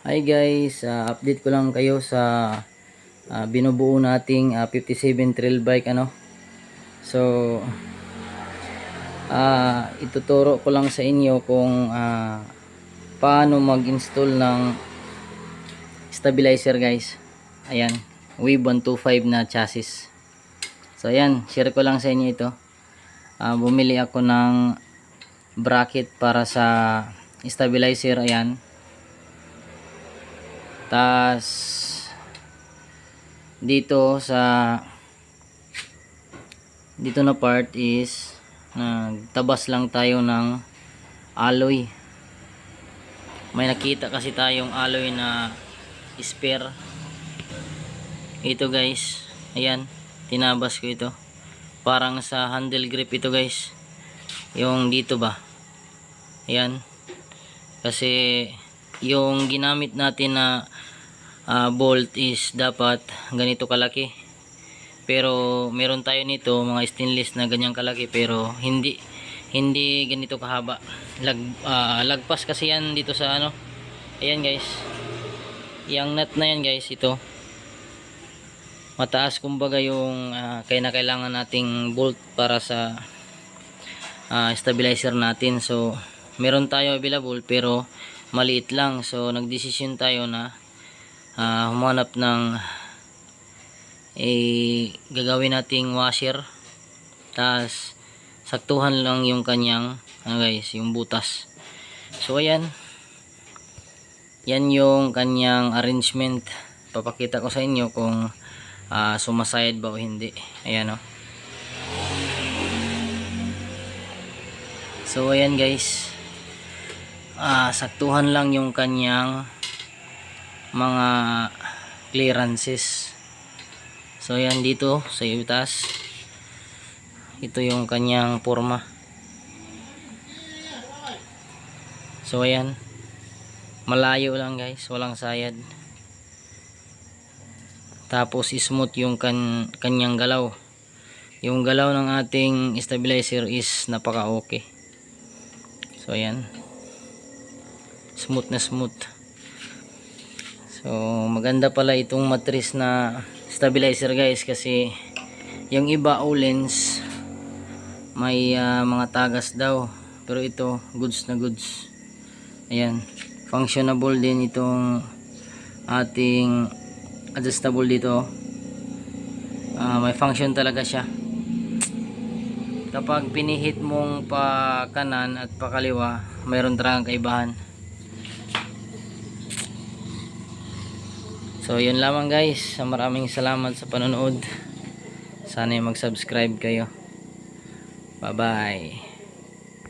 Hi guys, ah, update ko lang kayo sa ah, binubuo nating ah, 57 trail bike ano. So ah ituturo ko lang sa inyo kung ah, paano mag-install ng stabilizer guys. Ayan, Wave 125 na chassis. So ayan, share ko lang sa inyo ito. Ah, bumili ako ng bracket para sa stabilizer ayan tas dito sa dito na part is nagtabas lang tayo ng alloy. May nakita kasi tayong alloy na spare. Ito guys ayan tinabas ko ito. Parang sa handle grip ito guys yung dito ba? Ayan. Kasi yung ginamit natin na ah, bolt is dapat ganito kalaki. Pero meron tayo nito mga stainless na ganyang kalaki pero hindi hindi ganito kahaba. Lag, ah, lagpas kasi yan dito sa ano. Ayan guys. Yung nut na yan guys ito. Mataas kumbaga yung ah, kaya na kailangan nating bolt para sa ah, stabilizer natin. So meron tayo available pero maliit lang. So nagdesisyon tayo na ah, humanap ng eh, gagawin nating washer. Tas saktuhan lang yung kanyang ano guys yung butas. So ayan. Yan yung kanyang arrangement. Papakita ko sa inyo kung ah, sumasayad ba o hindi. Ayan o so ayan guys. Ah, saktuhan lang yung kanyang mga clearances. So yan dito sa itas ito yung kanyang forma. So ayan. Malayo lang guys. Walang sayad. Tapos smooth yung kan kanyang galaw. Yung galaw ng ating stabilizer is napaka okay so ayan. Smooth na smooth so maganda pala itong matris na stabilizer guys kasi yung iba Olens may ah, mga tagas daw. Pero ito goods na goods. Ayan functionable din itong ating adjustable dito. Ah, may function talaga siya. Kapag pinihit mong pa kanan at pa kaliwa mayroon talagang kaibahan So yun lamang guys. Maraming salamat sa panonood. Sana mag-subscribe kayo. Bye bye.